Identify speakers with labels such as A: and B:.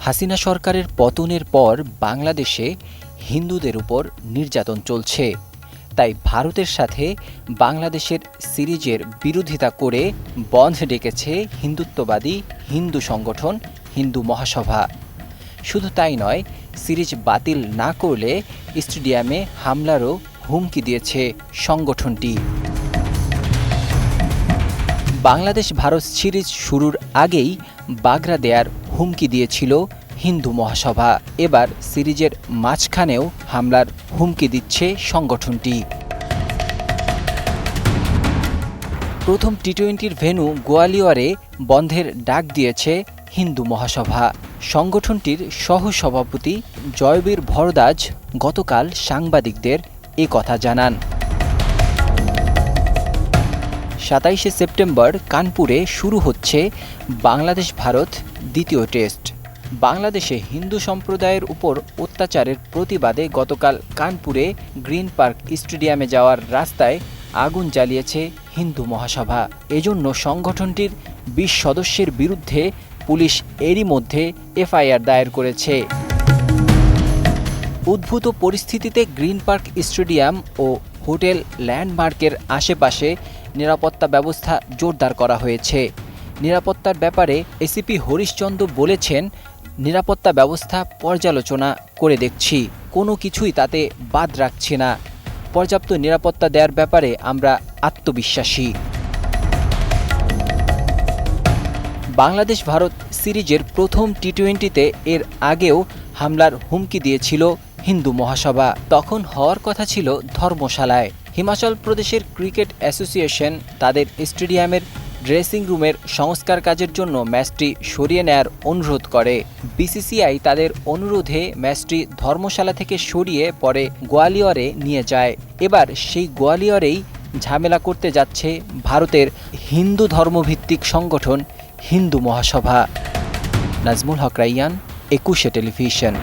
A: হাসিনা সরকারের পতনের পর বাংলাদেশে হিন্দুদের উপর নির্যাতন চলছে। তাই ভারতের সাথে বাংলাদেশের সিরিজের বিরোধিতা করে বন্ধ ডেকেছে হিন্দুত্ববাদী হিন্দু সংগঠন হিন্দু মহাসভা। শুধু তাই নয়, সিরিজ বাতিল না করলে স্টেডিয়ামে হামলারও হুমকি দিয়েছে সংগঠনটি। বাংলাদেশ ভারত সিরিজ শুরুর আগেই বাগড়া দেয়ার হুমকি দিয়েছিল হিন্দু মহাসভা। এবার সিরিজের মাঝখানেও হামলার হুমকি দিচ্ছে সংগঠনটি। প্রথম টি টোয়েন্টির ভেন্যু গোয়ালিয়রে বন্ধের ডাক দিয়েছে হিন্দু মহাসভা। সংগঠনটির সহসভাপতি জয়বীর ভরদাজ গতকাল সাংবাদিকদের এ কথা জানান। সাতাইশে সেপ্টেম্বর কানপুরে শুরু হচ্ছে বাংলাদেশ ভারত দ্বিতীয় টেস্ট। বাংলাদেশে হিন্দু সম্প্রদায়ের উপর অত্যাচারের প্রতিবাদে গতকাল কানপুরে গ্রিন পার্ক স্টেডিয়ামে যাওয়ার রাস্তায় আগুন জ্বালিয়েছে হিন্দু মহাসভা। এজন্য সংগঠনটির বিশ সদস্যের বিরুদ্ধে পুলিশ এরই মধ্যে এফআইআর দায়ের করেছে। উদ্ভূত পরিস্থিতিতে গ্রিন পার্ক স্টেডিয়াম ও হোটেল ল্যান্ডমার্কের আশেপাশে নিরাপত্তা ব্যবস্থা জোরদার করা হয়েছে। নিরাপত্তার ব্যাপারে এসিপি হরিশচন্দ্র বলেছেন, নিরাপত্তা ব্যবস্থা পর্যালোচনা করে দেখছি। কোনো কিছুই তাতে বাদ রাখছি না। পর্যাপ্ত নিরাপত্তা দেওয়ার ব্যাপারে আমরা আত্মবিশ্বাসী। বাংলাদেশ ভারত সিরিজের প্রথম টি টোয়েন্টিতে এর আগেও হামলার হুমকি দিয়েছিল হিন্দু মহাসভা। তখন হওয়ার কথা ছিল ধর্মশালায়। হিমাচল প্রদেশের ক্রিকেট অ্যাসোসিয়েশন তাদের স্টেডিয়ামের ড্রেসিং রুমের সংস্কার কাজের জন্য ম্যাচটি সরিয়ে নেয়ার অনুরোধ করে। বিসিসিআই তাদের অনুরোধে ম্যাচটি ধর্মশালা থেকে সরিয়ে পরে গোয়ালিয়রে নিয়ে যায়। এবার সেই গোয়ালিয়রেই ঝামেলা করতে যাচ্ছে ভারতের হিন্দু ধর্মভিত্তিক সংগঠন হিন্দু মহাসভা। নাজমুল হক রাইয়ান, একুশে টেলিভিশন।